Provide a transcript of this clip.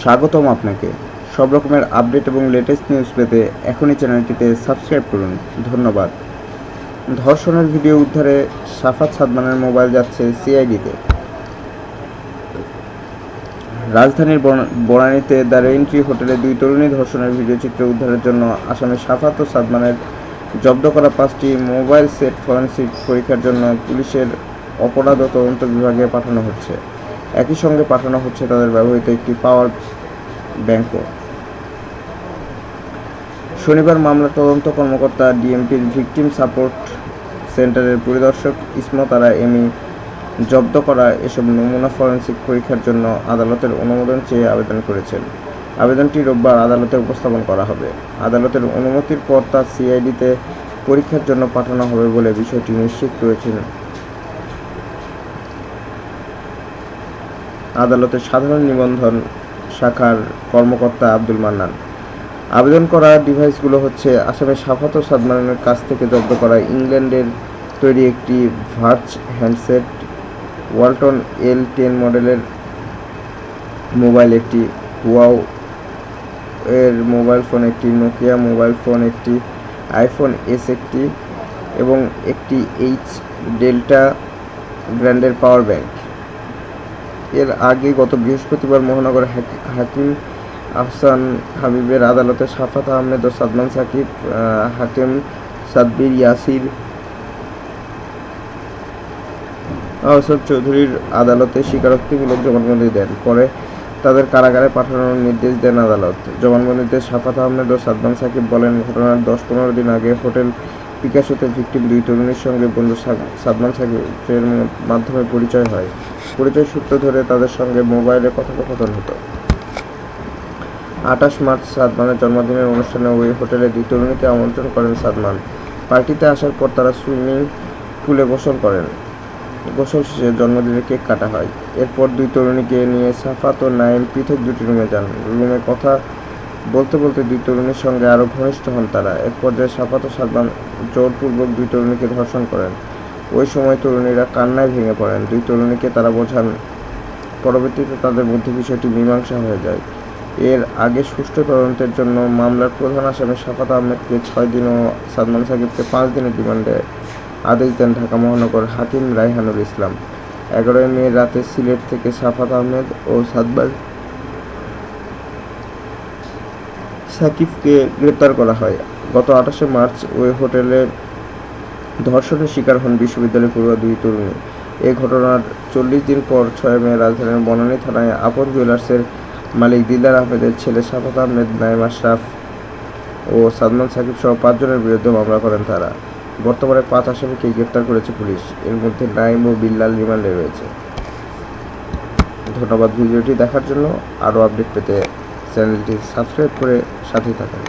স্বাগতম আপনাকে। সব রকমের আপডেট এবং লেটেস্ট নিউজ পেতে এখনই চ্যানেলটিতে সাবস্ক্রাইব করুন। ধন্যবাদ। ধর্ষণের ভিডিও উদ্ধারে সাফাত সাদমানের মোবাইল যাচ্ছে সিআইডিতে। রাজধানীর বন- বনানীতে দ্য রেইনট্রি হোটেলে দুই তরুণী ধর্ষণের ভিডিও চিত্র উদ্ধারের জন্য আসামে সাফাত ও সাদমানের জব্দ করা পাঁচটি মোবাইল সেট ফরেনসিক পরীক্ষার জন্য পুলিশের অপরাধ ও তদন্ত বিভাগে পাঠানো হচ্ছে। একই সঙ্গে পাঠানো হচ্ছে তাদের ব্যবহৃত একটি পাওয়ার ব্যাংকও। শনিবার মামলার তদন্ত কর্মকর্তা ডিএমপির ভিকটিম সাপোর্ট সেন্টারের পরিদর্শক ইসমতারা এমি জব্দ করা এসব নমুনা ফরেন্সিক পরীক্ষার জন্য আদালতের অনুমোদন চেয়ে আবেদন করেছেন। আবেদনটি রোববার আদালতে উপস্থাপন করা হবে। আদালতের অনুমতির পর তা সিআইডিতে পরীক্ষার জন্য পাঠানো হবে বলে বিষয়টি নিশ্চিত করেছেন আদালতের সাধারণ নিবন্ধন শাখার কর্মকর্তা আব্দুল মান্নান। আবেদন করা ডিভাইসগুলো হচ্ছে আসামের সাফাত সাদমানের কাছ থেকে জব্দ করা ইংল্যান্ডের তৈরি একটি ভার্চ হ্যান্ডসেট ওয়ালটন এল টেন মডেলের মোবাইল, একটি ওয়াও এর মোবাইল ফোন, একটি নোকিয়া মোবাইল ফোন, একটি আইফোন এস একটি এবং একটি এইচ ডেল্টা ব্র্যান্ডের পাওয়ার ব্যাংক। এর আগে গত বৃহস্পতিবার মহানগর হাকিম আফসান হাবিবের আদালতে সাফাত আহমেদ ও সাদমান সাকিব হাকিম সাদবির ইয়াসির আহসাদ চৌধুরীর আদালতে স্বীকারোক্তিমূলক জবানবন্দি দেন। পরে তাদের কারাগারে পাঠানোর নির্দেশ দেন আদালত। জবানবন্দিতে সাফাত আহমেদ ও সাদমান সাকিব বলেন, ঘটনার দশ পনেরো দিন আগে হোটেল পিকাসোতে ভিকটিম দুই তরুণীর সঙ্গে বন্ধু সাদ- সাদমান সাকিবের মাধ্যমে পরিচয় হয়। পরিচয় সূত্র ধরে তাদের সঙ্গে মোবাইলে কথোপকথন হতো। আঠাশ মার্চ সাদমানের জন্মদিনের অনুষ্ঠানে ওই হোটেলে দুই তরুণীকে আমন্ত্রণ করেন সাদমান। পার্টিতে আসার পর তারা সুইমিং পুলে গোসল করেন। গোসল শেষে জন্মদিনের কেক কাটা হয়। এরপর দুই তরুণীকে নিয়ে সাফাত ও নাইম পৃথক দুটি রুমে যান। রুমে কথা বলতে বলতে দুই তরুণীর সঙ্গে আরও ঘনিষ্ঠ হন তারা। এক পর্যায়ে সাফাত ও সাদমান জোরপূর্বক দুই তরুণীকে ধর্ষণ করেন। ওই সময় তরুণীরা কান্নায় ভেঙে পড়েন। দুই তরুণীকে তারা বোঝান, পরবর্তীতে তাদের মধ্যে বিষয়টি মীমাংসা হয়ে যায়। এর আগে সুষ্ঠু তদন্তের জন্য মামলার প্রধান আসামি সাফাত আহমেদকে ছয় দিন ও সাদমান সাকিবকে পাঁচ দিনের রিমান্ডে আদেশ দেন ঢাকা মহানগর হাকিম রায়হানুল ইসলাম। এগারোই মে রাতে সিলেট থেকে সাফাত আহমেদ ও সাদবার সাকিবকে গ্রেপ্তার করা হয়। গত আঠাশে মার্চ ওই হোটেলে ধর্ষণের শিকার হন বিশ্ববিদ্যালয় পড়ুয়া দুই তরুণী। এ ঘটনার চল্লিশ দিন পর ছয় মে রাজধানীর বনানী থানায় আপন জুয়েলার্সের মালিক দিলদার আহমেদের ছেলে সাফাত আহমেদ নাইম আশরাফ ও সাদমান সাকিব সহ পাঁচজনের বিরুদ্ধে মামলা করেন তারা। বর্তমানে পাঁচ আসামিকে গ্রেপ্তার করেছে পুলিশ। এর মধ্যে নাইম ও বিল্লাল রিমান্ডে রয়েছে। ধন্যবাদ ভিডিওটি দেখার জন্য। আরও আপডেট পেতে চ্যানেলটি সাবস্ক্রাইব করে সাথেই থাকুন।